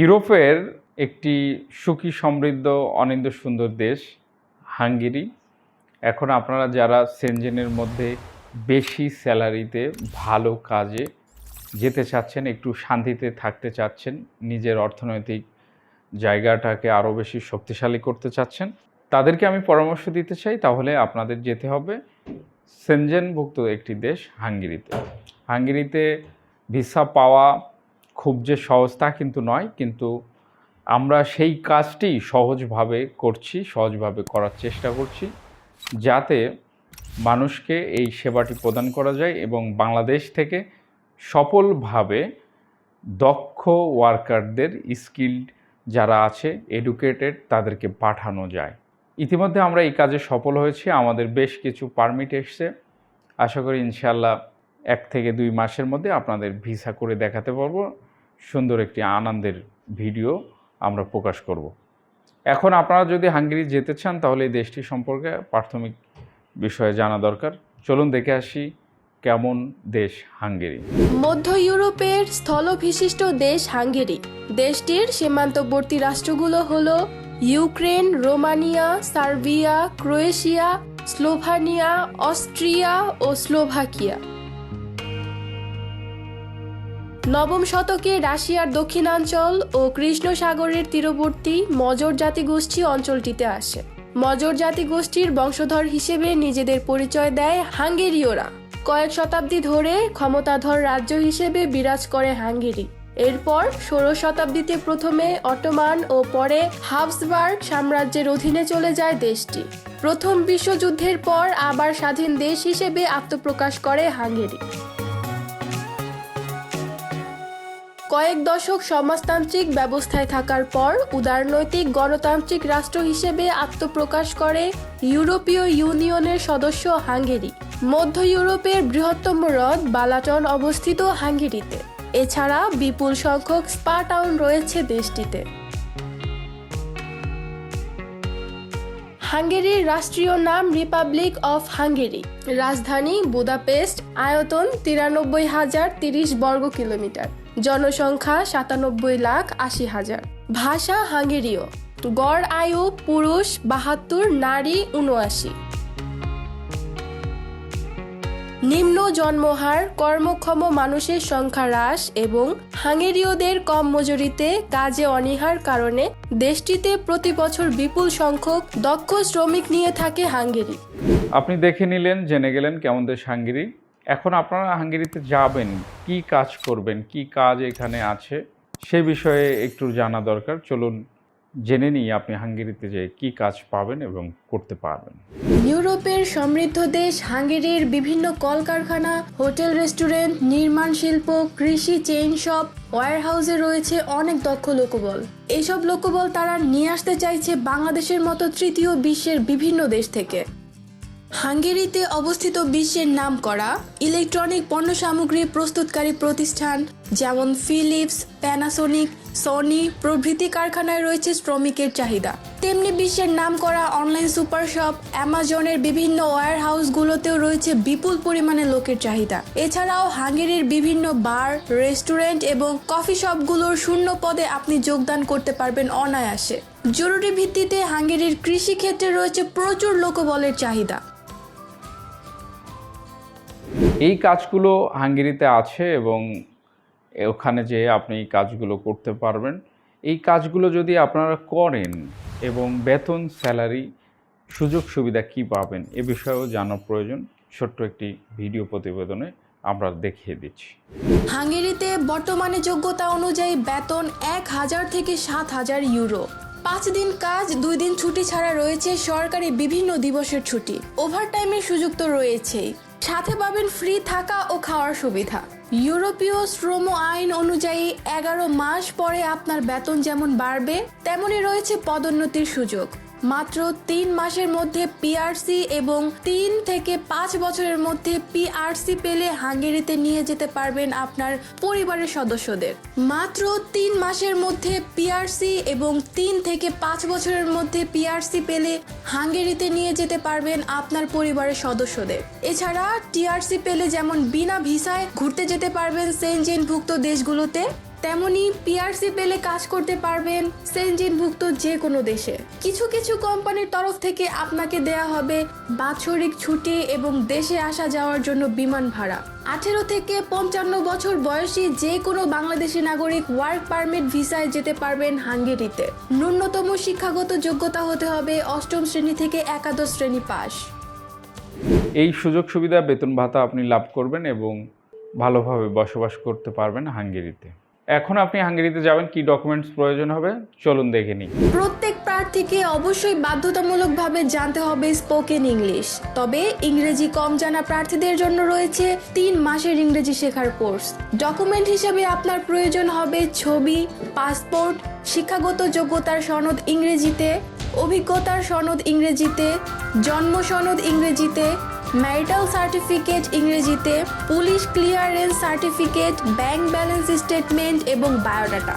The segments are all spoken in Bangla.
ইউরোপের একটি সুখী, সমৃদ্ধ অনিন্দ সুন্দর দেশ, হাঙ্গেরি। এখন আপনারা যারা সেনজেনের মধ্যে বেশি স্যালারিতে ভালো কাজে যেতে চাচ্ছেন, একটু শান্তিতে থাকতে চাচ্ছেন, নিজের অর্থনৈতিক জায়গাটাকে আরও বেশি শক্তিশালী করতে চাচ্ছেন, তাদেরকে আমি পরামর্শ দিতে চাই, তাহলে আপনাদের যেতে হবে সেনজেনভুক্ত একটি দেশ, হাঙ্গেরিতে। হাঙ্গেরিতে ভিসা পাওয়া খুব যে সহজ তা কিন্তু নয়, কিন্তু আমরা সেই কাজটি সহজভাবে করছি, সহজভাবে করার চেষ্টা করছি যাতে মানুষকে এই সেবাটি প্রদান করা যায় এবং বাংলাদেশ থেকে সফলভাবে দক্ষ ওয়ার্কারদের স্কিল্ড যারা আছে, এডুকেটেড তাদেরকে পাঠানো যায়। ইতিমধ্যে আমরা এই কাজে সফল হয়েছি, আমাদের বেশ কিছু পারমিট এসছে। আশা করি ইনশাল্লাহ এক থেকে দুই মাসের মধ্যে আপনাদের ভিসা করে দেখাতে পারব। সুন্দর একটি আনন্দের ভিডিও আমরা প্রকাশ করব। এখন আপনারা যদি হাঙ্গেরি যেতে চান, তাহলে এই দেশটি সম্পর্কে প্রাথমিক বিষয়ে জানা দরকার। চলুন দেখে আসি কেমন দেশ হাঙ্গেরি। মধ্য ইউরোপের স্থলবিশিষ্ট দেশ হাঙ্গেরি। দেশটির সীমান্তবর্তী রাষ্ট্রগুলো হলো Ukraine, Romania, Serbia, Croatia, Slovenia, Austria ও স্লোভাকিয়া। নবম শতকে রাশিয়ার দক্ষিণাঞ্চল ও কৃষ্ণ সাগরের তীরবর্তী মজর জাতিগোষ্ঠী অঞ্চলটিতে আসে। মজর জাতিগোষ্ঠীর বংশধর হিসেবে নিজেদের পরিচয় দেয় হাঙ্গেরীয়রা। কয়েক শতাব্দী ধরে ক্ষমতাধর রাজ্য হিসেবে বিরাজ করে হাঙ্গেরি। এরপর ষোড়শ শতাব্দীতে প্রথমে অটোমান ও পরে হাবসবার্গ সাম্রাজ্যের অধীনে চলে যায় দেশটি। প্রথম বিশ্বযুদ্ধের পর আবার স্বাধীন দেশ হিসেবে আত্মপ্রকাশ করে হাঙ্গেরি। কয়েক দশক সমাজতান্ত্রিক ব্যবস্থায় থাকার পর উদারনৈতিক গণতান্ত্রিক রাষ্ট্র হিসেবে আত্মপ্রকাশ করে ইউরোপীয় ইউনিয়নের সদস্য হাঙ্গেরি। মধ্য ইউরোপের বৃহত্তম হ্রদ বালাটন অবস্থিত হাঙ্গেরিতে। এছাড়া বিপুল সংখ্যক স্পা টাউন রয়েছে দেশটিতে। হাঙ্গেরির রাষ্ট্রীয় নাম রিপাবলিক অফ হাঙ্গেরি। রাজধানী বুদাপেস্ট, আয়তন তিরানব্বই হাজার তিরিশ বর্গ কিলোমিটার। জনসংখ্যা সাতানব্বই লাখ আশি হাজার। ভাষা হাঙ্গেরীয়। গড় আয়ু পুরুষ বাহাত্তর, নারী উনআশি। নিম্ন জন্মহার, কর্মক্ষম মানুষের সংখ্যা হ্রাস এবং হাঙ্গেরীয়দের কম মজুরিতে কাজে অনীহার কারণে দেশটিতে প্রতি বছর বিপুল সংখ্যক দক্ষ শ্রমিক নিয়ে থাকে হাঙ্গেরি। আপনি দেখে নিলেন, জেনে গেলেন কেমন দেশ হাঙ্গেরি? এখন আপনারা হাঙ্গেরিতে যাবেন, কি কাজ করবেন, কি কাজ এখানে আছে, সে বিষয়ে একটু জানা দরকার। চলুন জেনে নিই আপনি হাঙ্গেরিতে যে কি কাজ পাবেন এবং করতে পারবেন। ইউরোপের সমৃদ্ধ দেশ হাঙ্গেরির বিভিন্ন কলকারখানা, হোটেল রেস্টুরেন্ট, নির্মাণ শিল্প, কৃষি চেইন শপ, ওয়ারহাউসে রয়েছে অনেক দক্ষ লোকবল। এইসব লোকবল তারা নিয়ে আসতে চাইছে বাংলাদেশের মতো তৃতীয় বিশ্বের বিভিন্ন দেশ থেকে। হাঙ্গেরিতে অবস্থিত বিশ্বের নামকরা ইলেকট্রনিক পণ্য সামগ্রী প্রস্তুতকারী প্রতিষ্ঠান, যেমন ফিলিপস প্যানাসোনিক সনি প্রভৃতি কারখানায় রয়েছে শ্রমিকের চাহিদা। তেমনি বিশ্বের নাম করা অনলাইন সুপার শপ অ্যামাজনের বিভিন্ন ওয়্যার হাউসগুলোতেও রয়েছে বিপুল পরিমাণে লোকের চাহিদা। এছাড়াও হাঙ্গেরির বিভিন্ন বার, রেস্টুরেন্ট এবং কফি শপগুলোর শূন্য পদে আপনি যোগদান করতে পারবেন অনায়াসে। জরুরি ভিত্তিতে হাঙ্গেরির কৃষি ক্ষেত্রে রয়েছে প্রচুর লোকবলের চাহিদা। এই কাজগুলো হাঙ্গেরিতে আছে এবং ওখানে যে আপনি এই কাজগুলো করতে পারবেন, এই কাজগুলো যদি আপনারা করেন এবং বেতন, স্যালারি, সুযোগ সুবিধা কি পাবেন এ বিষয়েও জানার প্রয়োজন, ছোট্ট একটি ভিডিও প্রতিবেদনে আমরা দেখিয়ে দিচ্ছি। হাঙ্গেরিতে বর্তমানে যোগ্যতা অনুযায়ী বেতন এক হাজার থেকে সাত হাজার ইউরো। পাঁচ দিন কাজ, দুই দিন ছুটি ছাড়া রয়েছে সরকারি বিভিন্ন দিবসের ছুটি। ওভারটাইমের সুযোগ তো রয়েছেই। সাথে পাবেন ফ্রি থাকা ও খাওয়ার সুবিধা। ইউরোপীয় শ্রম আইন অনুযায়ী এগারো মাস পরে আপনার বেতন যেমন বাড়বে, তেমনই রয়েছে পদোন্নতির সুযোগ। মাত্র তিন মাসের মধ্যে পিআরসি এবং তিন থেকে পাঁচ বছরের মধ্যে পিআরসি পেলে হাঙ্গেরিতে নিয়ে যেতে পারবেন আপনার পরিবারের সদস্যদের। মাত্র তিন মাসের মধ্যে পিআরসি এবং তিন থেকে পাঁচ বছরের মধ্যে পিআরসি পেলে হাঙ্গেরিতে নিয়ে যেতে পারবেন আপনার পরিবারের সদস্যদের। এছাড়া টিআরসি পেলে যেমন বিনা ভিসায় ঘুরতে যেতে পারবেন সেনজেনভুক্ত দেশগুলোতে। তেমনি পিআরসি পেলে কাজ করতে পারবেন সেনজিনভুক্ত যে কোনো দেশে। কিছু কিছু কোম্পানির তরফ থেকে আপনাকে দেয়া হবে বাৎসরিক ছুটি এবং দেশে আসা যাওয়ার জন্য বিমান ভাড়া। আঠেরো থেকে পঞ্চান্ন বছর বয়সী যে কোনো বাংলাদেশি নাগরিক ওয়ার্ক পারমিট ভিসায় যেতে পারবেন হাঙ্গেরিতে। ন্যূনতম শিক্ষাগত যোগ্যতা হতে হবে অষ্টম শ্রেণি থেকে একাদশ শ্রেণি পাস এই সুযোগ সুবিধা বেতন ভাতা আপনি লাভ করবেন এবং ভালোভাবে বসবাস করতে পারবেন হাঙ্গেরিতে। এখন আপনি হাঙ্গেরিতে যাবেন, কি ডকুমেন্টস প্রয়োজন হবে? চলুন দেখে নিই। প্রত্যেক প্রার্থীকে অবশ্যই বাধ্যতামূলকভাবে জানতে হবে স্পোকেন ইংলিশ তবে ইংরেজি কম জানা প্রার্থীদের জন্য রয়েছে তিন মাসের ইংরেজি শেখার কোর্স। ডকুমেন্ট হিসেবে আপনার প্রয়োজন হবে ছবি পাসপোর্ট শিক্ষাগত যোগ্যতার সনদ ইংরেজিতে, অভিজ্ঞতার সনদ ইংরেজিতে, জন্ম সনদ ইংরেজিতে ম্যারিটাল সার্টিফিকেট ইংরেজিতে police clearance certificate bank balance statement এবং বায়োডাটা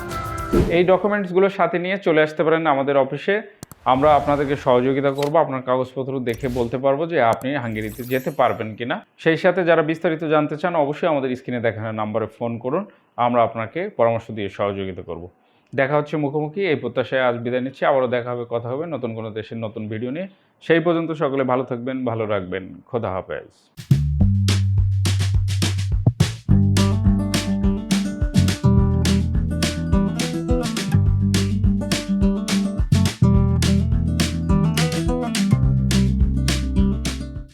এই ডকুমেন্টসগুলো সাথে নিয়ে চলে আসতে পারেন আমাদের অফিসে আমরা আপনাদেরকে সহযোগিতা করব, আপনার কাগজপত্র দেখে বলতে পারব যে আপনি হাঙ্গেরিতে যেতে পারবেন কিনা। সেই সাথে যারা বিস্তারিত জানতে চান, অবশ্যই আমাদের স্ক্রিনে দেখানো নাম্বারে ফোন করুন, আমরা আপনাকে পরামর্শ দিয়ে সহযোগিতা করব। দেখা হচ্ছে মুখোমুখি, এই প্রত্যাশায় আজ বিদায় নিচ্ছি, আবারও দেখা হবে, কথা হবে নতুন কোনো দেশের নতুন ভিডিও নিয়ে। সেই পর্যন্ত সকলে ভালো থাকবেন ভালো রাখবেন। খোদা হাফেজ।